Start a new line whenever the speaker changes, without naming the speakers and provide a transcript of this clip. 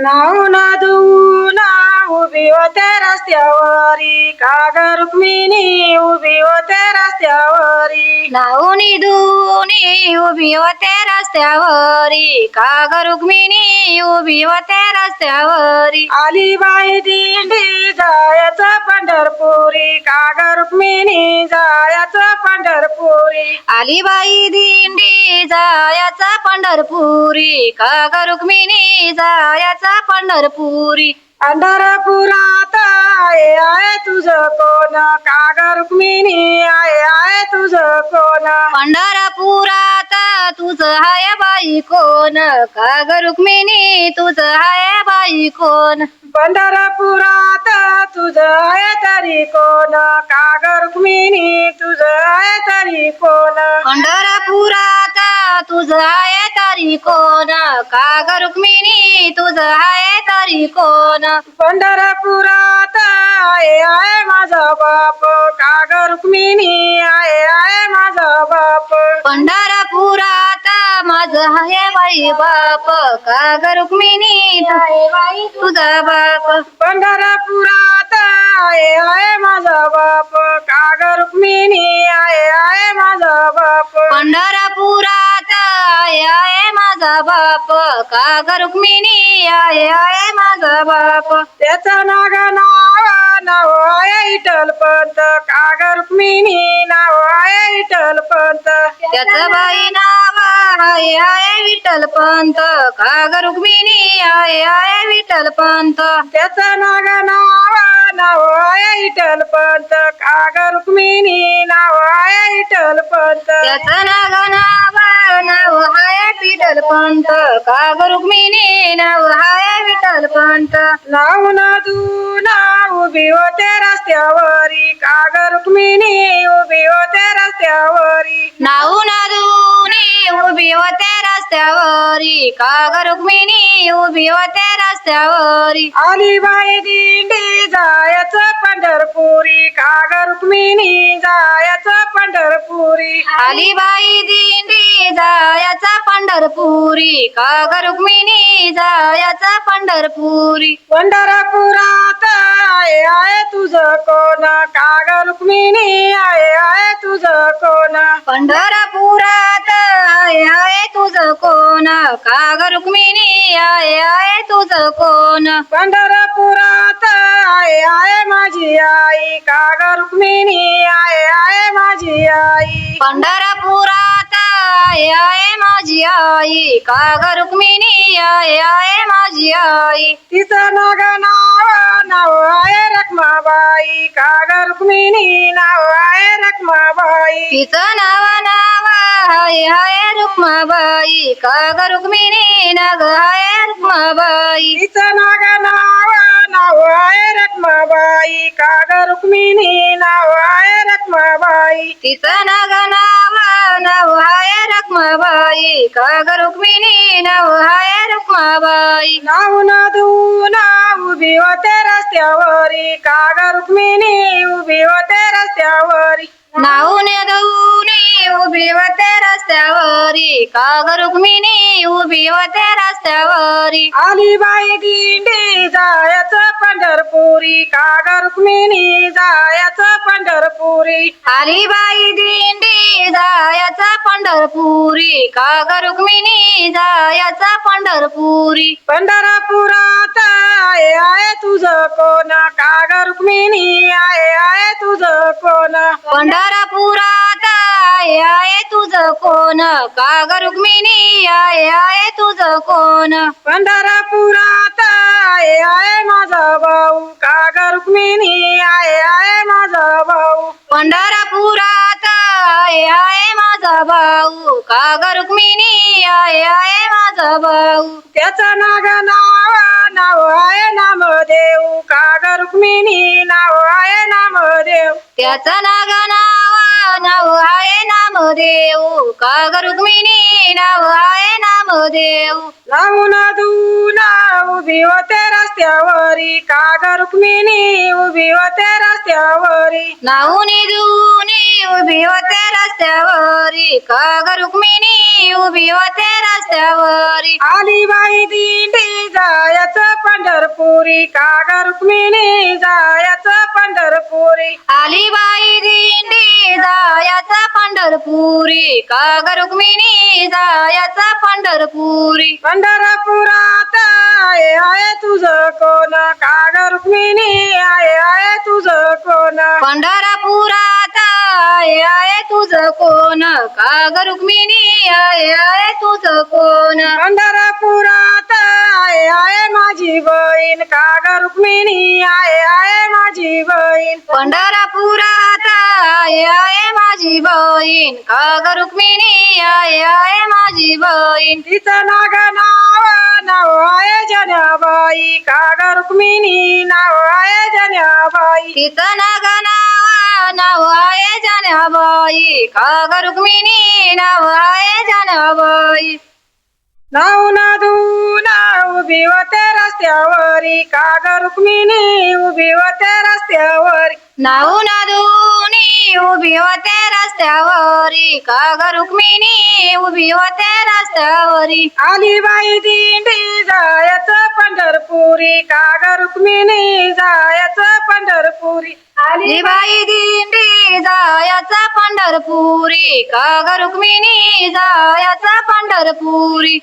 Now ना धुऊ ना उभी होते रस्त्यावरी. काग रुक्मिणी उभी होते रस्त्यावरी?
नाऊनी दुनी उभी होते रस्त्यावरी. काग रुक्मिणी उभी होते रस्त्यावरी?
आली बाई दिंडी जायचं पंढरपुरी. काग रुक्मिणी जायचं पंढरपुरी?
आली बाई दिंडी जायाचा पंढरपुरी काग रुक्मिणी जायाचा पंढरपुरी.
पंढरपुरात आहे आहे तुझं कोण? काग रुक्मिणी आहे आहे तुझं कोण?
पंढरपुरात तुझं हाय बाई कोण? काग रुक्मिणी तुझं हाय बाई कोण?
पंढरपुरात काग रुक्मिणी? तुझं
हाय तरी कोण?
पंढरपुरात आहे आहे माझा बाप. काग रुक्मिणी? आहे आहे माझा बाप.
पंढरपुरात माझं हाय बाई बाप. काग रुक्मिणी? तुझा बाप.
पंढरपुरात आहे आहे माझा बाप. काग रुक्मिणी? आहे आहे माझा बाप.
काग रुक्मिणी आहे आहे माझा बाप.
त्याचं नाग नाव नाव आहे इटल पंत. काग रुक्मिणी नाव आहे इटल पंत.
त्याच बाई नाव आहे आहे विठ्ठल पंत. काग रुक्मिणी आहे आहे विठ्ठल पंत.
त्याचं नाग नाव नाव आहे इटल पंत. काग रुक्मिणी नाव आहे इटल पंत.
त्याच नाग नाव नाव आहे विठ्ठल पंत. काग रुक्मिणी? नाव आहे विठ्ठल पंत.
नाव ना तू ना उभी होते रस्त्यावरी काग रुक्मिणी? उभी होते रस्त्यावरी.
नाऊ नादुनी उभी होते रस्त्यावरी. काग रुक्मिणी? उभी होते रस्त्यावरी.
आली बाई दिंडी जायचं पंढरपुरी. काग रुक्मिणी? जायचं पंढरपुरी.
आली बाई दिंडी जायाचा पंढरपुरी. काग रुक्मिणी जायाचा पंढरपुरी.
पंढरपुरात आहे आहे तुझं कोण? काग रुक्मिणी आहे आहे तुझं कोण?
पंढरपुरात आहे आहे तुझं कोण? काग रुक्मिणी आहे आहे तुझं कोण?
पंढरपुरात आहे आहे माझी आई. काग रुक्मिणी आहे आहे माझी आई.
पंढरपुरात आहे आहे माझी आई. काग रुक्मिणी आहे आहे माझी आई.
तिचं नाग नाव नाव आहे रखमाबाई. काग रुक्मिणी नाव आहे रखमाबाई.
तिचं नाव नाव हाय हाय रुक्माबाई. काग रुक्मिणी नाग हाय रुक्माबाई.
तिचं नाव रखमाबाई काग रुक्मिणी नाव आहे रखमाबाई.
तिचं नाग नाव नाव हाय रुक्माबाई काग रुक्मिणी नाव हाय रुक्माबाई
नाव ना ना उभी होते रस्त्यावरी. काग रुक्मिणी उभी होते रस्त्यावरी.
नाऊने गौनी काग रुक्मिणी उभी होते रस्त्यावरी.
आली बाई दिंडी जायचं पंढरपुरी. काग रुक्मिणी जायचं पंढरपुरी.
आली बाई दिंडी जायाचा पंढरपुरी. काग रुक्मिणी जायाचा पंढरपुरी.
पंढरपुरात आहे आहे तुझं कोण? काग रुक्मिणी आहे आहे तुझं कोण?
पंढरपुरात आहे तुझं कोण? काग रुक्मिणी आहे आहे तुझं कोण?
पंढरपुरात आहे आहे माझा भाऊ. काग रुक्मिणी आहे आहे माझा भाऊ.
पंढरपुरात आहे आहे माझा भाऊ. काग रुक्मिणी आहे आहे माझा भाऊ.
त्याचं नाग नाव नाव आहे नामदेव. काग रुक्मिणी नाव आहे नामदेव.
त्याचं नाग नाव नाव आहे काग रुक्मिणी नाव आहे नामदेव.
लावून दूना उभी होते रस्त्यावरी. काग रुक्मिणी उभी होते रस्त्यावरी.
नाऊनी दुनी उभी होते रस्त्यावरी. काग रुक्मिणी उभी होते रस्त्यावरी.
आली बाई दिंडी जायचं पंढरपुरी. काग रुक्मिणी जायचं पंढरपुरी.
आली बाई पंढरपुरी काग रुक्मिणी जायाचा पंढरपुरी.
पंढरपुरात आहे आहे तुझं कोण? काग रुक्मिणी आहे आहे तुझं कोण?
पंढरपुरात आहे आहे तुझं कोण? काग रुक्मिणी आहे आहे तुझं कोण?
पंढरपुरात आहे आहे माझी बहीण. काग रुक्मिणी आहे आहे माझी बहीण.
पंढरपुरात आहे माझी बहीण. काग रुक्मिणी आहे माझी बहीण.
तिचं नाग नाव नाव आहे जनाबाई. काग रुक्मिणी नाव आहे जनाबाई.
तिचं नाग नाव नाव आहे जाण्याबाई काग रुक्मिणी नाव आहे जाण्याबाई
नाव नादू नाव उभी होते रस्त्यावरी. काग रुक्मिणी उभी होते
नाऊ नादुनी उभी होते रस्त्यावरी. काग रुक्मिणी उभी होते रस्त्यावरी.
आली बाई दिंडी जायचं पंढरपुरी. काग रुक्मिणी जायचं पंढरपुरी.
आली बाई दिंडी जायाचा पंढरपुरी. काग रुक्मिणी जायाचा पंढरपुरी.